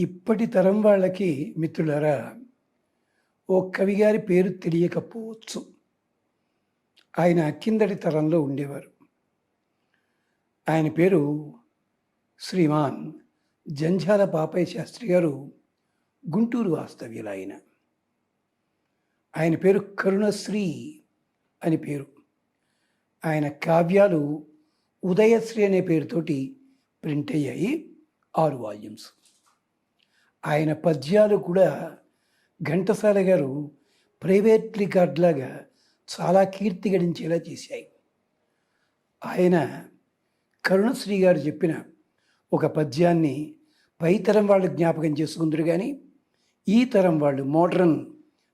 ఇప్పటి తరం వాళ్ళకి మిత్రులరా ఓ కవి గారి పేరు తెలియకపోవచ్చు. ఆయన కిందటి తరంలో ఉండేవారు. ఆయన పేరు శ్రీమాన్ జంఝాల పాపయ్య శాస్త్రి గారు గుంటూరు వాస్తవ్యులు ఆయన ఆయన పేరు కరుణశ్రీ అని పేరు. ఆయన కావ్యాలు ఉదయశ్రీ అనే పేరుతోటి ప్రింట్ అయ్యాయి ఆరు వాల్యూమ్స్. ఆయన పద్యాలు కూడా ఘంటసాల గారు ప్రైవేట్ రికార్డ్లాగా చాలా కీర్తి గడించేలా చేశాయి. ఆయన కరుణశ్రీ గారు చెప్పిన ఒక పద్యాన్ని పైతరం వాళ్ళు జ్ఞాపకం చేసుకుందరు కానీ ఈ తరం వాళ్ళు మోడ్రన్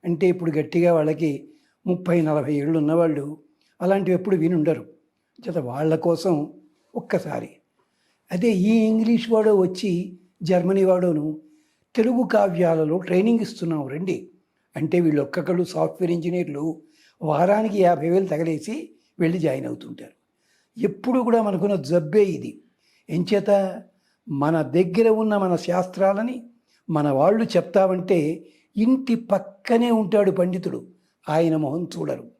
అంటే ఇప్పుడు గట్టిగా వాళ్ళకి ముప్పై నలభై ఏళ్ళు ఉన్నవాళ్ళు అలాంటివి ఎప్పుడు వినుండరు. జత వాళ్ళ కోసం ఒక్కసారి. అదే ఈ ఇంగ్లీష్ వాడో వచ్చి జర్మనీ వాడోను తెలుగు కావ్యాలలో ట్రైనింగ్ ఇస్తున్నాం రండి. అంటే వీళ్ళు ఒక్కొక్కళ్ళు సాఫ్ట్వేర్ ఇంజనీర్లు వారానికి యాభై వేలు తగలేసి వెళ్ళి జాయిన్ అవుతుంటారు. ఎప్పుడు కూడా మనకున్న జబ్బే ఇది. ఎంచేత మన దగ్గర ఉన్న మన శాస్త్రాలని మన వాళ్ళు చెప్తామంటే ఇంటి పక్కనే ఉంటాడు పండితుడు. ఆయన మొహం చూడరు.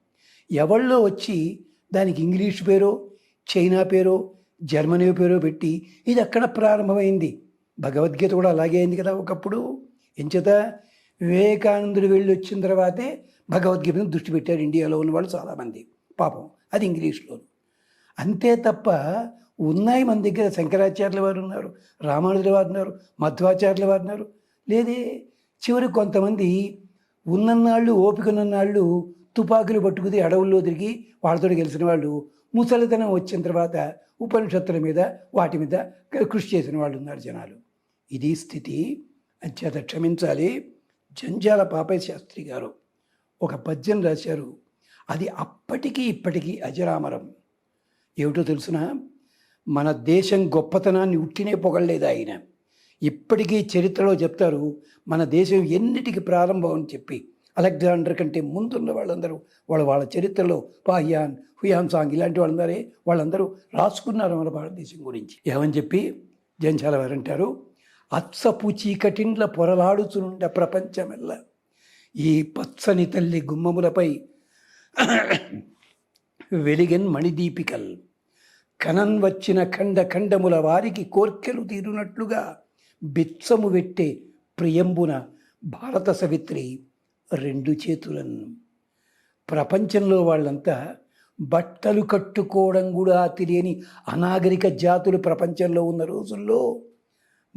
ఎవళ్ళో వచ్చి దానికి ఇంగ్లీష్ పేరో చైనా పేరో జర్మనీ పేరో పెట్టి ఇది అక్కడ ప్రారంభమైంది? భగవద్గీత కూడా అలాగే అయింది కదా ఒకప్పుడు. ఎంచేత వివేకానందుడు వెళ్ళి వచ్చిన తర్వాతే భగవద్గీత మీద దృష్టి పెట్టారు ఇండియాలో ఉన్న వాళ్ళు చాలామంది. పాపం. అది ఇంగ్లీష్లో అంతే తప్ప ఉన్నాయి మన దగ్గర శంకరాచార్యుల వారు ఉన్నారు రామానుజుల వారు ఉన్నారు మధ్వాచార్యుల వారు ఉన్నారు. లేదే చివరి కొంతమంది ఉన్నన్నాళ్ళు ఓపిక ఉన్ననాళ్ళు తుపాకులు పట్టుకుని అడవుల్లో తిరిగి వాళ్ళతో గెలిచిన వాళ్ళు ముసలితనం వచ్చిన తర్వాత ఉపనిషత్తుల మీద వాటి మీద కృషి చేసిన వాళ్ళు ఉన్నారు జనాలు. ఇది స్థితి. అంచేత క్షమించాలి. జంజాల పాపయ్య శాస్త్రి గారు ఒక పద్యం రాశారు. అది అప్పటికీ ఇప్పటికీ అజరామరం. ఏమిటో తెలుసునా? మన దేశం గొప్పతనాన్ని ఉట్టినే పొగడలేదు ఆయన. ఇప్పటికీ చరిత్రలో చెప్తారు మన దేశం ఎన్నిటికి ప్రారంభం అని చెప్పి. అలెగ్జాండర్ కంటే ముందున్న వాళ్ళందరూ వాళ్ళ వాళ్ళ చరిత్రలో పాహ్యాన్ హుయాన్ సాంగ్ ఇలాంటి వాళ్ళందరే వాళ్ళందరూ రాసుకున్నారు మన భారతదేశం గురించి. ఏమని చెప్పి? జంచాల వారు అంటారు అత్సపు చీకటిండ్ల పొరలాడుచునుండ ప్రపంచమెల్ల. ఈ పచ్చని తల్లి గుమ్మములపై వెలిగన్ మణిదీపికల్. కనన్ వచ్చిన ఖండ ఖండముల వారికి కోర్కెలు తీరునట్లుగా బిచ్చము పెట్టే ప్రియంబున భారత సవిత్రి రెండు చేతులను. ప్రపంచంలో వాళ్ళంతా బట్టలు కట్టుకోవడం కూడా తెలియని అనాగరిక జాతులు ప్రపంచంలో ఉన్న రోజుల్లో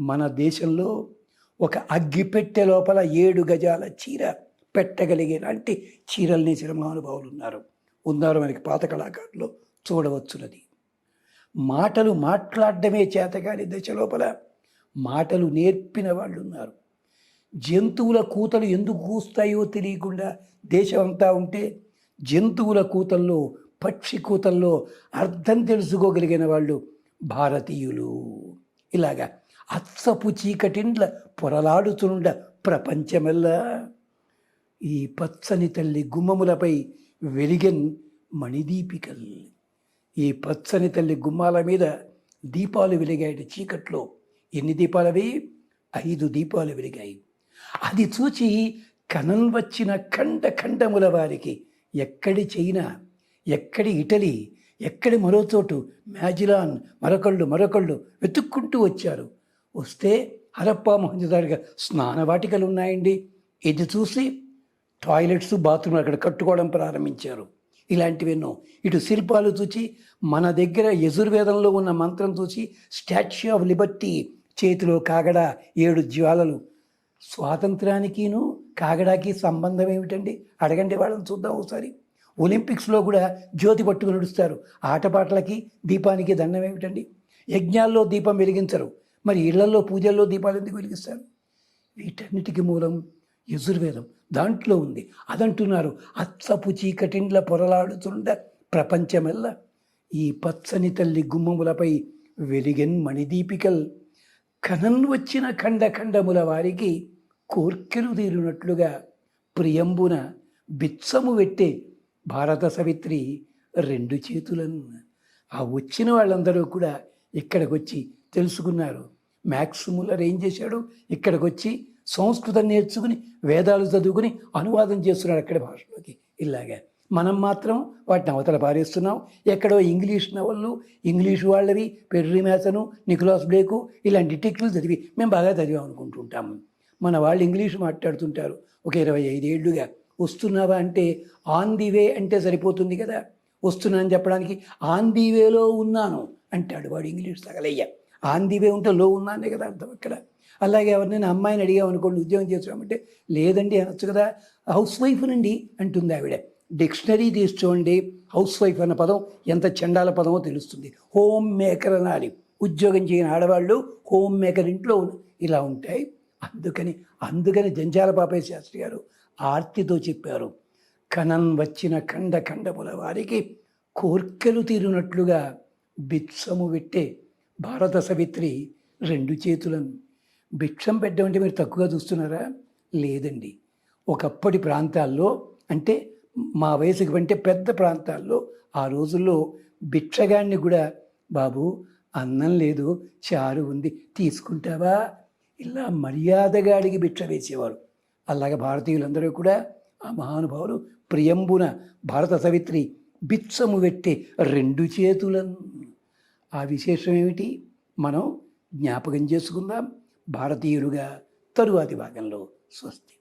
మన దేశంలో ఒక అగ్గిపెట్టె లోపల ఏడు గజాల చీర పెట్టగలిగేలాంటి చీరల్ని నేసిన ఉన్నారు. ఉన్నారు మనకి పాత కళాకారులు. చూడవచ్చున్నది మాటలు మాట్లాడడమే చేతగాని దశ లోపల మాటలు నేర్పిన వాళ్ళు ఉన్నారు. జంతువుల కూతలు ఎందుకు కూస్తాయో తెలియకుండా దేశం అంతా ఉంటే జంతువుల కూతల్లో పక్షి కూతల్లో అర్థం తెలుసుకోగలిగిన వాళ్ళు భారతీయులు. ఇలాగా అత్సపు చీకటిండ్ల పొరలాడుతుండ ప్రపంచమెల్లా. ఈ పచ్చని తల్లి గుమ్మములపై వెలిగన్ మణిదీపికల్. ఈ పచ్చని తల్లి గుమ్మాల మీద దీపాలు వెలిగాయి చీకట్లో. ఎన్ని దీపాలవి? ఐదు దీపాలు వెలిగాయి. అది చూచి కనం వచ్చిన ఖండ ఖండముల వారికి ఎక్కడి చైనా ఎక్కడి ఇటలీ ఎక్కడి మరో చోటు మ్యాజిలాన్ మరొకళ్ళు మరొకళ్ళు వెతుక్కుంటూ వచ్చారు. వస్తే హరప్పా మొహంజదారిగా స్నానవాటికలు ఉన్నాయండి ఇది చూసి టాయిలెట్స్ బాత్రూమ్ అక్కడ కట్టుకోవడం ప్రారంభించారు. ఇలాంటివెన్నో ఇటు శిల్పాలు చూచి మన దగ్గర యజుర్వేదంలో ఉన్న మంత్రం చూసి స్టాచ్యూ ఆఫ్ లిబర్టీ చేతిలో కాగడ ఏడు జ్వాలలు. స్వాతంత్రానికిను కాగడాకి సంబంధం ఏమిటండి అడగండి వాళ్ళని చూద్దాం ఒకసారి. ఒలింపిక్స్లో కూడా జ్యోతి పట్టుకుని నడుస్తారు. ఆటపాటలకి దీపానికి దండం ఏమిటండి యజ్ఞాల్లో దీపం వెలిగించరు. మరి ఇళ్ళలో పూజల్లో దీపాలు ఎందుకు వెలిగిస్తారు? వీటన్నిటికీ మూలం యజుర్వేదం. దాంట్లో ఉంది. అదంటున్నారు అత్సపు చీకటిండ్ల పొరలాడుతుండ ప్రపంచమెల్ల. ఈ పచ్చని తల్లి గుమ్మములపై వెలిగన్ మణిదీపికల్. కనన్ వచ్చిన ఖండ ఖండముల వారికి కోర్కెలు తీరునట్లుగా ప్రియంబున బిచ్చము పెట్టే భారత సవిత్రి రెండు చేతులను. ఆ వచ్చిన వాళ్ళందరూ కూడా ఇక్కడికి వచ్చి తెలుసుకున్నారు. మ్యాక్స్ ముల్లర్ ఏం చేశాడు. ఇక్కడికి వచ్చి సంస్కృతం నేర్చుకుని వేదాలు చదువుకుని అనువాదం చేస్తున్నాడు అక్కడ భాషలోకి. ఇలాగా మనం మాత్రం వాటిని అవతల పారేస్తున్నాం. ఎక్కడో ఇంగ్లీష్ నవళ్ళు ఇంగ్లీష్ వాళ్ళవి పెర్రీ మేసను నికోలాస్ బ్లేకు ఇలాంటి డిటెక్టివ్లు చదివి మేము బాగా చదివాం అనుకుంటుంటాము. మన వాళ్ళు ఇంగ్లీష్ మాట్లాడుతుంటారు. ఒక ఇరవై ఐదేళ్ళుగా వస్తున్నావా అంటే ఆన్ ది వే అంటే సరిపోతుంది కదా. వస్తున్నానని చెప్పడానికి ఆన్ ది వేలో ఉన్నాను అంటాడు వాడు ఇంగ్లీష్ తగలయ్య. ఆన్ ది వే ఉంటే లో ఉన్నానే కదా అర్థం ఇక్కడ. అలాగే ఎవరినైనా అమ్మాయిని అడిగాం అనుకోండి ఉద్యోగం చేసుకోమంటే లేదండి అనొచ్చు కదా. హౌస్ వైఫ్ నుండి అంటుంది ఆవిడ. డిక్షనరీ తీసి చూడండి. హౌస్ వైఫ్ అన్న పదం ఎంత చండాల పదమో తెలుస్తుంది. హోమ్ మేకర్ అనాలి ఉద్యోగం చేయని ఆడవాళ్ళు హోమ్ మేకర్ ఇంట్లో ఇలా ఉంటాయి. అందుకని అందుకని జంజాల పాపయ్య శాస్త్రి గారు ఆర్తితో చెప్పారు. కణం వచ్చిన ఖండ ఖండముల వారికి కోర్కెలు తీరునట్లుగా బిత్సము పెట్టే భారత సవిత్రి రెండు చేతులను. భిక్షం పెట్టడం మీరు తక్కువగా చూస్తున్నారా? లేదండి. ఒకప్పటి ప్రాంతాల్లో అంటే మా వయసుకు అంటే పెద్ద ప్రాంతాల్లో ఆ రోజుల్లో భిక్షగాన్ని కూడా బాబు అన్నం లేదు చారు ఉంది తీసుకుంటావా? ఇలా మర్యాదగా అడిగి భిక్ష వేసేవారు. అలాగే భారతీయులందరూ కూడా ఆ మహానుభావులు ప్రియంబున భారత సవిత్రి బిత్సము పెట్టే రెండు చేతులను. ఆ విశేషం ఏమిటి? మనం జ్ఞాపకం చేసుకుందాం. భారతీయులుగా తరువాతి భాగంలో స్వస్తి